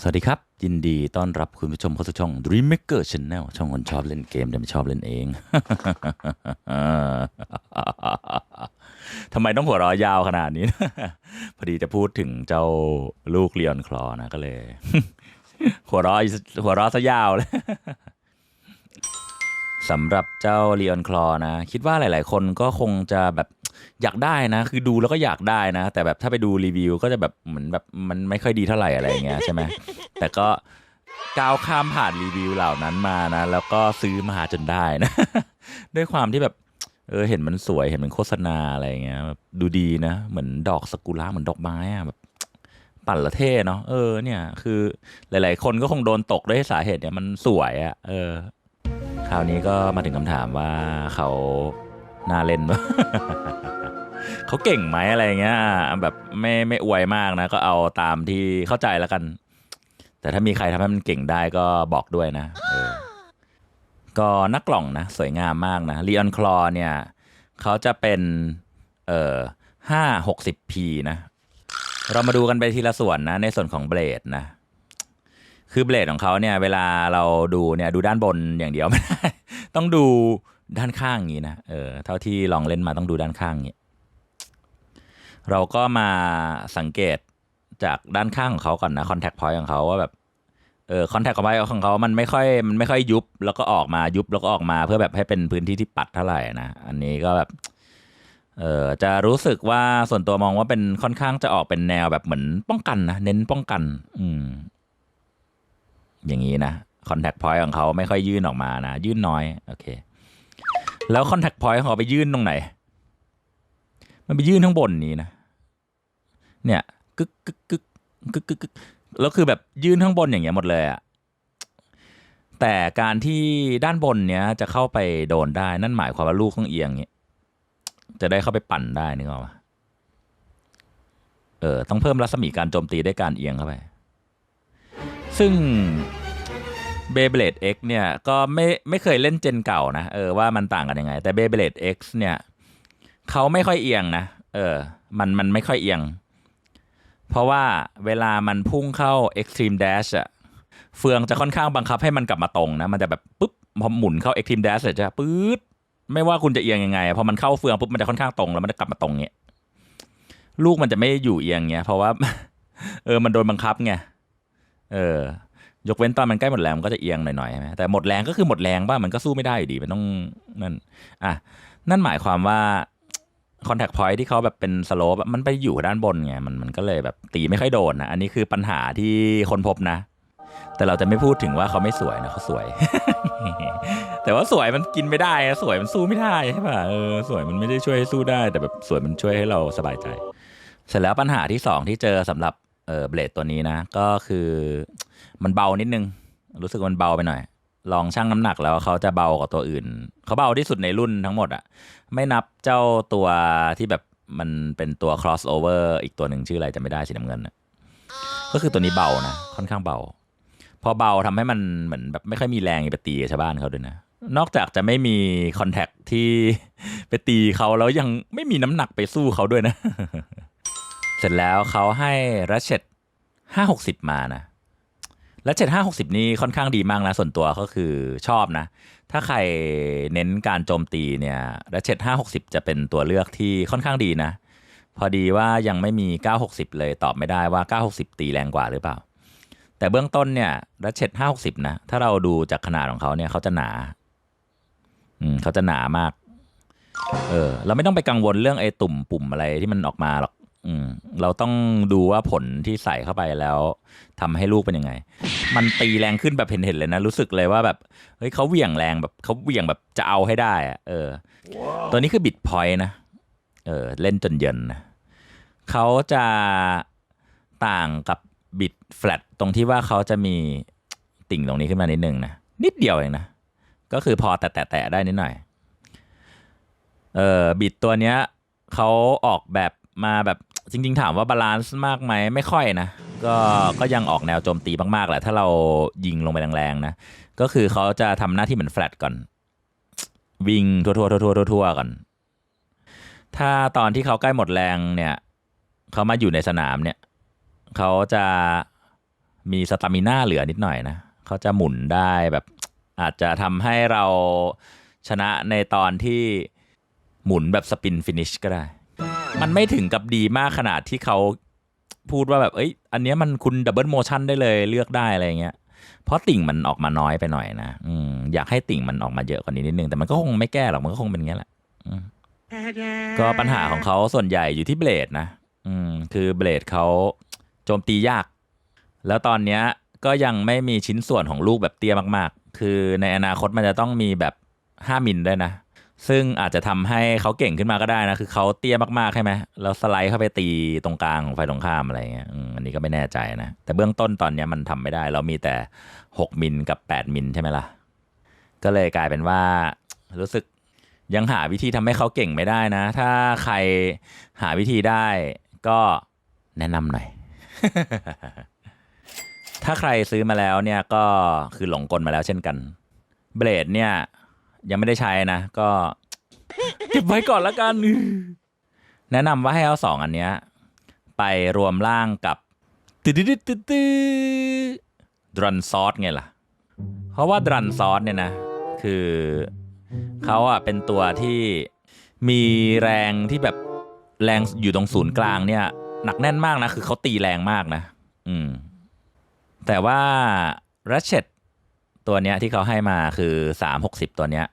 สวัสดีครับ ยินดีต้อนรับคุณผู้ชมเข้าสู่ช่อง Dream Maker Channel ช่องคนชอบเล่นเกมแต่ไม่ชอบเล่นเอง ทำไมต้องหัวเราะยาวขนาดนี้ พอดีจะพูดถึงเจ้าลูกเลียนคลอนะก็เลย หัวเราะหัวเราะซะยาวเลยสำหรับเจ้าเลียนคลอนะ คิดว่าหลาย ๆ คนก็คงจะแบบ อยากได้นะ คือดูแล้วก็อยากได้นะ แต่แบบถ้าไปดูรีวิว ก็จะแบบเหมือนแบบมันไม่ค่อยดีเท่าไหร่อะไรอย่างเงี้ยใช่ไหมแต่ก็ก้าวข้ามผ่านรีวิวเหล่านั้นมานะ แล้วก็ซื้อมาจนได้นะ ด้วยความที่แบบเออเห็นมันสวยเห็นมันโฆษณาอะไรอย่างเงี้ยแบบดูดีนะเหมือนดอกสกุระเหมือนดอกไม้อะแบบปั่นละเท่เนาะเออเนี่ยคือหลาย ๆ คนก็คงโดนตกด้วยสาเหตุเนี่ยมันสวยอะ่ะเออ คราวนี้ก็มาถึงคำถามว่าเขา น่าเล่นปะเขาเก่งไหมอะไรเงี้ยแบบไม่ไม่อวยมากนะ ก็เอาตามที่เข้าใจแล้วกัน แต่ถ้ามีใครทำให้มันเก่งได้ก็บอกด้วยนะเออก็นักกล่องนะ สวยงามมากนะลีออนคลอเนี่ยเขาจะเป็นเอ่อห้าหกสิบพีนะ เรามาดูกันไปทีละส่วนนะ ในส่วนของเบลดนะคือเบลดของเขาเนี่ย เวลาเราดูเนี่ยดูด้านบนอย่างเดียวไม่ได้ ต้องดู ด้านข้างอย่างนี้นะเออเท่าที่ลองเล่นมาต้องดูด้านข้างอย่างนี้เราก็มาสังเกตจากด้านข้างของเขาก่อนนะคอนแทคพอยต์ของเขาว่าแบบเออคอนแทคพอยต์ของเขามันไม่ค่อยมันไม่ค่อยยุบ แล้วก็ออกมายุบแล้วก็ออกมาเพื่อแบบให้เป็นพื้นที่ที่ปัดเท่าไหร่นะอันนี้ก็แบบเออจะรู้สึกว่าส่วนตัวมองว่าเป็นค่อนข้างจะออกเป็นแนวแบบเหมือนป้องกันนะเน้นป้องกัน อืม อย่างนี้นะคอนแทคพอยต์ของเขาไม่ค่อยยื่นออกมานะยื่นน้อย โอเค แล้วคอนแทคพอยต์ของเขาไปยื่นตรงไหน มันไปยื่นข้างบนนี้นะ เนี่ยกึกกึกกึกกึกกึกกึกแล้วคือแบบยื่นข้างบนอย่างเงี้ยหมดเลยอะแต่การที่ด้านบนเนี้ยจะเข้าไปโดนได้นั่นหมายความว่าลูกต้องเอียงเงี้ยจะได้เข้าไปปั่นได้นึกออกปะเออต้องเพิ่มรัศมีการโจมตีด้วยการเอียงเข้าไป ซึ่ง Beyblade X เนี่ยก็ไม่ไม่เคยเล่นเจนเก่านะเออว่ามันต่างกันยังไง แต่ Beyblade X เนี่ยเขาไม่ค่อยเอียงนะเออมันมันไม่ค่อยเอียง เพราะว่าเวลามันพุ่งเข้า Extreme Dash อะเฟืองจะค่อนข้างบังคับให้มันกลับมาตรงนะมันจะแบบปุ๊บพอหมุนเข้า Extreme Dash เสร็จจะปื๊ดไม่ว่าคุณจะเอียงยังไงพอมันเข้าเฟืองปุ๊บมันจะค่อนข้างตรงแล้วมันจะกลับมาตรงเงี้ยลูกมันจะไม่อยู่เอียงเงี้ยเพราะว่า เออมันโดนบังคับไงเออ ยกเว้นตอนมันใกล้หมดแรงมันก็จะเอียงหน่อยๆใช่ไหมแต่หมดแรงก็คือหมดแรงป่ะมันก็สู้ไม่ได้อยู่ดีมันต้องนั่นอะนั่นหมายความว่าคอนแทคพอยท์ที่เขาแบบเป็นสโลปมันไปอยู่ด้านบนไงมันมันก็เลยแบบตีไม่ค่อยโดนนะอันนี้คือปัญหาที่คนพบนะ แต่เราจะไม่พูดถึงว่าเขาไม่สวยนะเขาสวย แต่ว่าสวยมันกินไม่ได้สวยมันสู้ไม่ได้ใช่ป่ะเออสวยมันไม่ได้ช่วยให้สู้ได้ แต่แบบสวยมันช่วยให้เราสบายใจ เสร็จแล้วปัญหาที่สองที่เจอสำหรับเออเบลดตัวนี้นะ ก็คือ มันเบานิดนึง รู้สึกมันเบาไปหน่อย ลองชั่งน้ำหนักแล้วเขาจะเบากว่าตัวอื่น เขาเบาที่สุดในรุ่นทั้งหมดอะไม่นับเจ้าตัวที่แบบมันเป็นตัว crossover อีกตัวหนึ่งชื่ออะไรจะไม่ได้สีน้ำเงินนะก็คือตัวนี้เบานะ ค่อนข้างเบา พอเบาทำให้มันเหมือนแบบไม่ค่อยมีแรงไปตีชาวบ้านเขาด้วยนะ นอกจากจะไม่มีคอนแทคที่ไปตีเขาแล้วยังไม่มีน้ำหนักไปสู้เขาด้วยนะ เสร็จแล้วเขาให้รัชเชตห้าหกสิบมานะ รัชเชตห้าหกสิบนี่ค่อนข้างดีมากนะส่วนตัวก็คือชอบนะ ถ้าใครเน้นการโจมตีเนี่ยรัชเชตห้าหกสิบจะเป็นตัวเลือกที่ค่อนข้างดีนะ พอดีว่ายังไม่มีเก้าหกสิบเลยตอบไม่ได้ว่าเก้าหกสิบตีแรงกว่าหรือเปล่า แต่เบื้องต้นเนี่ยรัชเชตห้าหกสิบนะ ถ้าเราดูจากขนาดของเขาเนี่ยเขาจะหนาอืมเขาจะหนามาก เออ เราไม่ต้องไปกังวลเรื่องไอ้ตุ่มปุ่มอะไรที่มันออกมาหรอก อืมเราต้องดูว่าผลที่ใส่เข้าไปแล้วทำให้ลูกเป็นยังไง มันตีแรงขึ้นแบบเห็นๆเลยนะ รู้สึกเลยว่าแบบเฮ้ยเขาเหวี่ยงแรงแบบเขาเหวี่ยงแบบจะเอาให้ได้อะเออตัวนี้คือบิดพอยต์นะเออ เล่นจนเย็นนะเขาจะต่างกับบิดแฟลตตรงที่ว่าเขาจะมีติ่งตรงนี้ขึ้นมานิดนึงนะนิดเดียวเองนะก็คือพอแตะๆได้นิดหน่อยเออบิดตัวเนี้ยเขาออกแบบมาแบบ จริงๆถามว่าบาลานซ์มากไหมไม่ค่อยนะ ก็ก็ยังออกแนวโจมตีมากๆแหละ ถ้าเรายิงลงไปแรงๆนะ ก็คือเขาจะทำหน้าที่เหมือนแฟลตก่อน วิ่งทั่วๆทั่วๆทั่วๆก่อน ถ้าตอนที่เขาใกล้หมดแรงเนี่ยเขามาอยู่ในสนามเนี่ยเขาจะมีสตามิน่าเหลือนิดหน่อยนะเขาจะหมุนได้แบบอาจจะทำให้เราชนะในตอนที่หมุนแบบสปินฟินิชก็ได้ มันไม่ถึงกับดีมากขนาดที่เขาพูดว่าแบบ เอ้ย อันเนี้ยมันคุณดับเบิลโมชั่นได้เลยเลือกได้อะไรเงี้ย เพราะติ่งมันออกมาน้อยไปหน่อยนะอืมอยากให้ติ่งมันออกมาเยอะกว่านี้นิดนึง แต่มันก็คงไม่แก้หรอก มันก็คงเป็นอย่างนี้ยแหละอืมก็ปัญหาของเขาส่วนใหญ่อยู่ที่เบลดนะ อืม คือเบลดเขาโจมตียาก แล้วตอนเนี้ยก็ยังไม่มีชิ้นส่วนของลูกแบบเตี้ยมาก ๆ คือในอนาคตมันจะต้องมีแบบห้ามิลได้นะ ซึ่งอาจจะทำให้เขาเก่งขึ้นมาก็ได้นะ คือเขาเตี้ยมากๆใช่ไหมแล้วสไลด์เข้าไปตีตรงกลางของไฟตรงข้ามอะไรเงี้ยอันนี้ก็ไม่แน่ใจนะ แต่เบื้องต้นตอนนี้มันทำไม่ได้ เรามีแต่หกมิลกับแปดมิลใช่ไหมล่ะ ก็เลยกลายเป็นว่ารู้สึกยังหาวิธีทำให้เขาเก่งไม่ได้นะ ถ้าใครหาวิธีได้ก็แนะนำหน่อย ถ้าใครซื้อมาแล้วเนี่ยก็คือหลงกลมาแล้วเช่นกัน เบลดเนี่ย ยังไม่ได้ใช้นะ ก็เก็บไว้ก่อนละกัน แนะนำว่าให้เอาสองอันเนี้ย ไปรวมร่างกับตืดตืดตืดตืดรันซอสไงล่ะ เพราะว่าดรันซอสเนี่ยนะ คือเขาอะเป็นตัวที่มีแรงที่แบบแรงอยู่ตรงศูนย์กลางเนี่ย หนักแน่นมากนะ คือเขาตีแรงมากนะ อืม แต่ว่า r a t c h e t ตัวเนี้ยที่เขาให้มาคือสามหกสิบตัวเนี้ย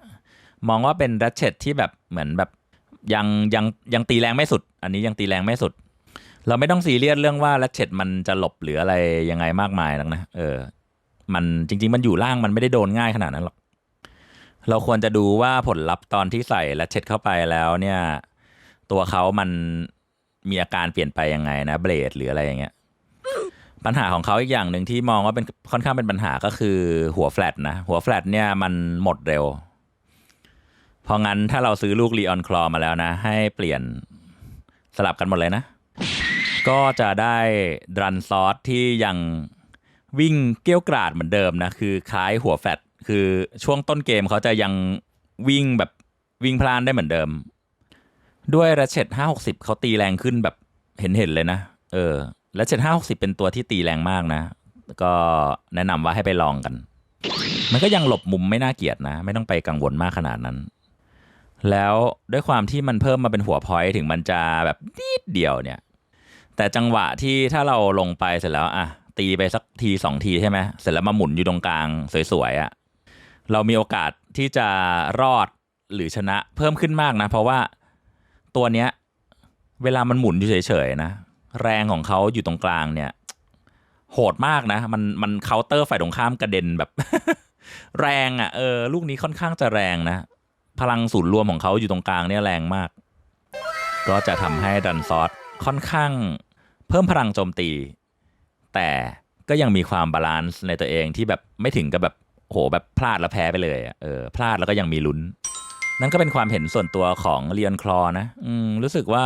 มองว่าเป็น r a t c h e t ที่แบบเหมือนแบบยังยังยังตีแรงไม่สุด อันนี้ยังตีแรงไม่สุด เราไม่ต้องซีเรียสเรื่องว่า r a t c h e t มันจะหลบหรืออะไรยังไงมากมายนักนะเออ มันจริง ๆ มันอยู่ล่างมันไม่ได้โดนง่ายขนาดนั้นหรอกเราควรจะดูว่าผลลัพธ์ตอนที่ใส่ r a t c h e t เข้าไปแล้วเนี่ย ตัวเขามันมีอาการเปลี่ยนไปยังไงนะเบลดหรืออะไรอย่างเงี้ย ปัญหาของเขาอีกอย่างหนึ่งที่มองว่าเป็นค่อนข้างเป็นปัญหาก็คือหัวแฟลตนะ หัวแฟลตเนี่ยมันหมดเร็ว เพราะงั้นถ้าเราซื้อลูกลีออนคลอมาแล้วนะ ให้เปลี่ยนสลับกันหมดเลยนะ ก็จะได้ดรันซอสที่ยังวิ่งเกี้ยวกราดเหมือนเดิมนะ คือคล้ายหัวแฟลตคือช่วงต้นเกมเขาจะยังวิ่งแบบวิ่งพลานได้เหมือนเดิม ด้วยระเช็ดห้าหกสิบเขาตีแรงขึ้นแบบเห็นเห็นเลยนะ เออ และเจ็ดห้าหกสิบเป็นตัวที่ตีแรงมากนะ ก็แนะนำว่าให้ไปลองกัน มันก็ยังหลบมุมไม่น่าเกลียดนะ ไม่ต้องไปกังวลมากขนาดนั้น แล้วด้วยความที่มันเพิ่มมาเป็นหัวพอยต์ถึงมันจะแบบนิดเดียวเนี่ย แต่จังหวะที่ถ้าเราลงไปเสร็จแล้วอะตีไปสักทีสองทีใช่ไหมเสร็จแล้วมาหมุนอยู่ตรงกลางสวยๆอะเรามีโอกาสที่จะรอดหรือชนะเพิ่มขึ้นมากนะ เพราะว่าตัวเนี้ย เวลามันหมุนอยู่เฉยๆนะ แรงของเขาอยู่ตรงกลางเนี่ย โหดมากนะ มันมันเคาน์เตอร์ฝ่ายตรงข้ามกระเด็นแบบ แรงอะ่ะเออลูกนี้ค่อนข้างจะแรงนะ พลังศูนย์รวมของเขาอยู่ตรงกลางเนี่ยแรงมาก ก็จะทำให้ดันซอสค่อนข้างเพิ่มพลังโจมตี แต่ก็ยังมีความบาลานซ์ในตัวเองที่แบบไม่ถึงกับแบบโหแบบพลาดแล้วแพ้ไปเลยเออพลาดแล้วก็ยังมีลุ้น นั่นก็เป็นความเห็นส่วนตัวของเรียนคลอนะ อืมรู้สึกว่า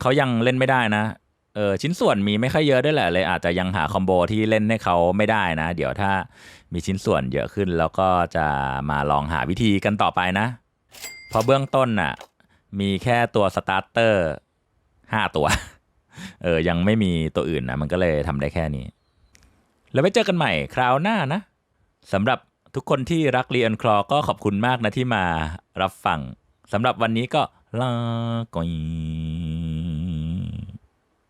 เขายังเล่นไม่ได้นะ เออชิ้นส่วนมีไม่ค่อยเยอะด้วยแหละเลยอาจจะยังหาคอมโบที่เล่นให้เขาไม่ได้นะ เดี๋ยวถ้ามีชิ้นส่วนเยอะขึ้นแล้วก็จะมาลองหาวิธีกันต่อไปนะเพราะเบื้องต้นน่ะมีแค่ตัวสตาร์เตอร์ห้าตัวเออยังไม่มีตัวอื่นนะมันก็เลยทำได้แค่นี้ แล้วไว้เจอกันใหม่คราวหน้านะสำหรับทุกคนที่รักเรียนคลอก็ขอบคุณมากนะที่มารับฟังสำหรับวันนี้ก็ลาก่อย